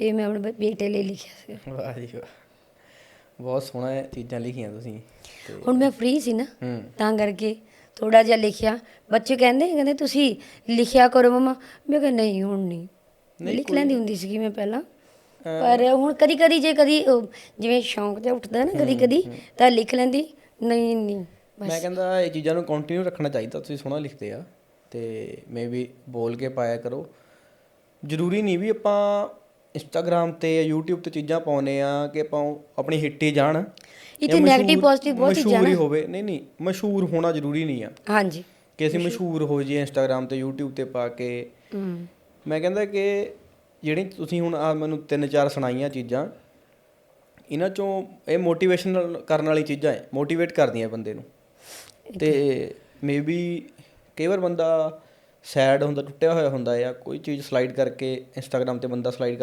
ਇਹ ਮੈਂ ਆਪਣੇ ਬੇਟੇ ਲਈ ਲਿਖਿਆ ਸੀ। ਵਾਹ ਜੀ ਵਾਹ। ਬਹੁਤ ਸੋਹਣਾ ਚੀਜ਼ਾਂ ਲਿਖੀਆਂ ਤੁਸੀਂ। ਹੁਣ ਮੈਂ ਫ੍ਰੀ ਸੀ ਨਾ ਤਾਂ ਕਰਕੇ ਥੋੜਾ ਜਿਹਾ ਲਿਖਿਆ। ਬੱਚੇ ਕਹਿੰਦੇ ਕਹਿੰਦੇ ਤੁਸੀਂ ਲਿਖਿਆ ਕਰੋ ਮਮਾ। ਮੈਂ ਕਿਹਾ ਨਹੀਂ ਹੁਣ ਨਹੀਂ। ਲਿਖ ਲੈਂਦੀ ਹੁੰਦੀ ਸੀਗੀ ਮੈਂ ਪਹਿਲਾਂ। ਪਰ ਹੁਣ ਕਦੀ ਕਦੀ ਜੇ ਕਦੀ ਜਿਵੇਂ ਸ਼ੌਂਕ ਜਿਹਾ ਉੱਠਦਾ ਨਾ ਕਦੀ ਕਦੀ ਤਾਂ ਲਿਖ ਲੈਂਦੀ। ਨਹੀਂ ਨਹੀਂ ਮੈਂ ਕਹਿੰਦਾ ਇਹ ਚੀਜ਼ਾਂ ਨੂੰ ਕੰਟੀਨਿਊ ਰੱਖਣਾ ਚਾਹੀਦਾ ਤੁਸੀਂ ਸੋਹਣਾ ਲਿਖਦੇ ਆ। ਤੇ ਮੇ ਵੀ ਬੋਲ ਕੇ ਪਾਇਆ ਕਰੋ। ਜ਼ਰੂਰੀ ਨਹੀਂ ਵੀ ਆਪਾਂ ਇੰਸਟਾਗ੍ਰam ਤੇ ਜਾਂ YouTube ਤੇ ਚੀਜ਼ਾਂ ਪਾਉਨੇ ਆ ਕਿ ਆਪਾਂ ਆਪਣੀ ਹਿੱਟ ਜਾਣ। ਇਹ ਤੇ ਮਸ਼ਹੂਰ- positive ਬਹੁਤ ਚੀਜ਼ਾਂ ਮਸ਼ਹੂਰ। ਹੋਵੇ। ਨਹੀਂ ਨਹੀਂ ਮਸ਼ਹੂਰ ਹੋਣਾ ਜ਼ਰੂਰੀ ਨਹੀਂ ਆ। ਹਾਂਜੀ। ਕਿ ਅਸੀਂ ਮਸ਼ਹੂਰ। ਹੋ ਜਾਈਏ ਇੰਸਟਾਗ੍ਰam ਤੇ YouTube ਤੇ ਪਾ ਕੇ। ਮੈਂ ਕਹਿੰਦਾ ਕਿ ਜਿਹੜੀ ਤੁਸੀਂ ਹੁਣ ਆ ਮੈਨੂੰ ਤਿੰਨ ਚਾਰ ਸੁਣਾਈਆਂ ਚੀਜ਼ਾਂ ਇਹਨਾਂ ਚੋਂ ਇਹ ਮੋਟੀਵੇਸ਼ਨਲ ਕਰਨ ਵਾਲੀ ਚੀਜ਼ਾਂ ਹੈ ਮੋਟੀਵੇਟ ਕਰਦੀਆਂ ਬੰਦੇ ਨੂੰ। ਤੇ ਮੇਬੀ ਕਈ ਵਾਰ ਬੰਦਾ ਸੈਡ ਹੁੰਦਾ ਟੁੱਟਿਆ ਹੋਇਆ ਹੁੰਦਾ ਜਾਂ ਕੋਈ ਚੀਜ਼ ਸਲਾਈਡ ਕਰਕੇ ਇੰਸਟਾਗ੍ਰam ਤੇ ਬੰਦਾ ਸਲਾਈਡ